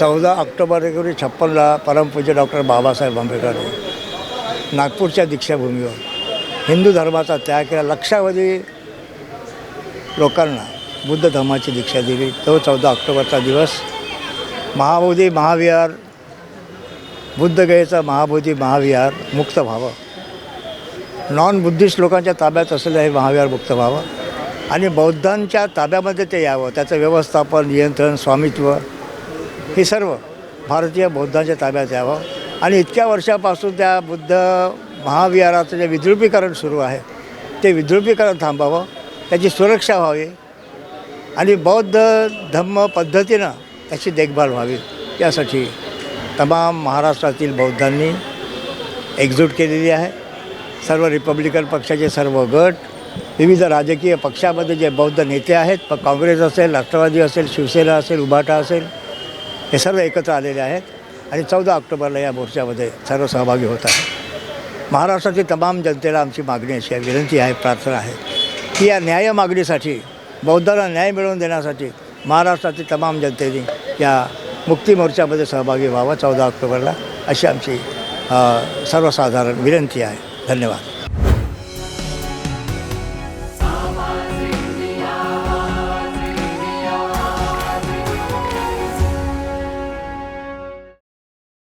चौदा ऑक्टोबर एकोणीसशे छप्पनला परमपूज्य डॉक्टर बाबासाहेब आंबेडकर नागपूरच्या दीक्षाभूमीवर हिंदू धर्माचा त्याग केला. लक्षावधी लोकांना बुद्ध धर्माची दीक्षा दिली. तो चौदा ऑक्टोबरचा दिवस. महाबोधी महाविहार बुद्धगयेचा महाबोधी महाविहार मुक्त व्हावं. नॉन बुद्धिस्ट लोकांच्या ताब्यात असलेलं हे महाविहार मुक्त व्हावं. आणि बौद्धांच्या ताब्यामध्ये ते यावं. त्याचं व्यवस्थापन नियंत्रण स्वामित्व हे सर्व भारतीय बौद्धांच्या ताब्यात यावं. आणि इतक्या वर्षापासून त्या बुद्ध महाविहाराचं जे विद्रुपीकरण सुरू आहे ते विद्रुपीकरण थांबावं त्याची सुरक्षा व्हावी आणि बौद्ध धम्म पद्धतीनं त्याची देखभाल व्हावी यासाठी तमाम महाराष्ट्रातील बौद्धांनी एकजूट केलेली आहे. सर्व रिपब्लिकन पक्षाचे सर्व गट विविध राजकीय पक्षामध्ये जे बौद्ध नेते आहेत प काँग्रेस असेल राष्ट्रवादी असेल शिवसेना असेल उभाटा असेल हे सर्व एकत्र आलेले आहेत आणि चौदा ऑक्टोबरला या मोर्चामध्ये सर्व सहभागी होत आहेत. महाराष्ट्रातील तमाम जनतेला आमची मागणी अशी आहे विनंती आहे प्रार्थना आहे की या न्याय मागणीसाठी बौद्धाला न्याय मिळवून देण्यासाठी महाराष्ट्रातील तमाम जनतेने या मुक्ती मोर्चामध्ये सहभागी व्हावा चौदा ऑक्टोबरला अशी आमची सर्वसाधारण विनंती आहे. धन्यवाद.